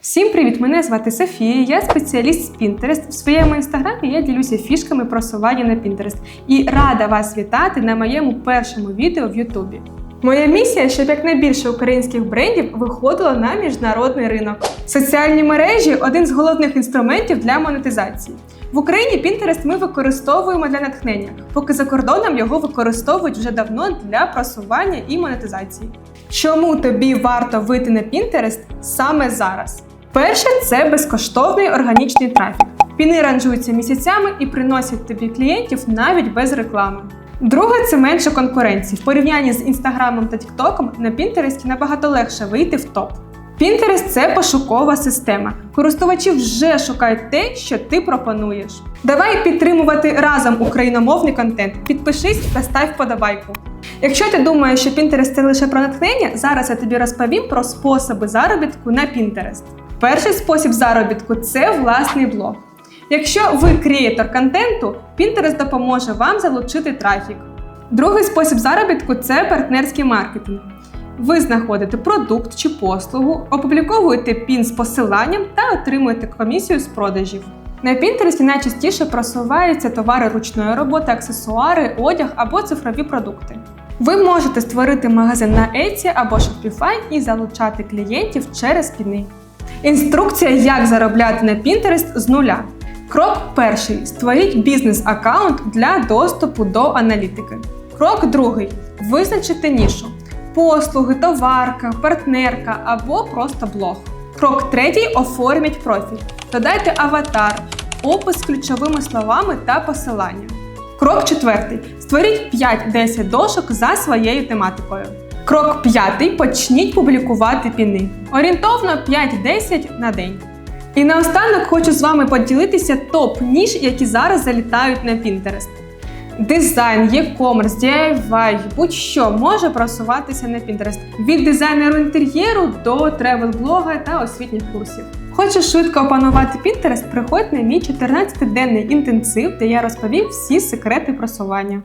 Всім привіт! Мене звати Софія. Я спеціаліст з Pinterest. В своєму інстаграмі я ділюся фішками просування на Pinterest і рада вас вітати на моєму першому відео в Ютубі. Моя місія, щоб якнайбільше українських брендів виходило на міжнародний ринок. Соціальні мережі один з головних інструментів для монетизації. В Україні Pinterest ми використовуємо для натхнення, поки за кордоном його використовують вже давно для просування і монетизації. Чому тобі варто вийти на Pinterest саме зараз? Перше це безкоштовний органічний трафік. Піни ранжуються місяцями і приносять тобі клієнтів навіть без реклами. Друге це менше конкуренції. В порівнянні з інстаграмом та тіктоком на Пінтересті набагато легше вийти в топ. Pinterest – це пошукова система. Користувачі вже шукають те, що ти пропонуєш. Давай підтримувати разом україномовний контент. Підпишись та став вподобайку. Якщо ти думаєш, що Pinterest – це лише про натхнення, зараз я тобі розповім про способи заробітку на Pinterest. Перший спосіб заробітку це власний блог. Якщо ви креатор контенту, Pinterest допоможе вам залучити трафік. Другий спосіб заробітку це партнерський маркетинг. Ви знаходите продукт чи послугу, опубліковуєте пін з посиланням та отримуєте комісію з продажів. На Pinterest найчастіше просуваються товари ручної роботи, аксесуари, одяг або цифрові продукти. Ви можете створити магазин на Etsy або Shopify і залучати клієнтів через піни. Інструкція, як заробляти на Pinterest з нуля. Крок перший: створіть бізнес-аккаунт для доступу до аналітики. Крок другий: визначити нішу послуги, товарка, партнерка або просто блог. Крок третій оформіть профіль. Додайте аватар, опис з ключовими словами та посилання. Крок четвертий. Створіть 5-10 дошок за своєю тематикою. Крок п'ятий. Почніть публікувати піни. Орієнтовно 5-10 на день. І наостанок хочу з вами поділитися топ-ніж, які зараз залітають на Pinterest. Дизайн, e-commerce, DIY, будь-що може просуватися на Pinterest. Від дизайнеру інтер'єру до тревел-блога та освітніх курсів. Хочеш швидко опанувати Pinterest? Приходь на мій 14-денний інтенсив, де я розповім всі секрети просування.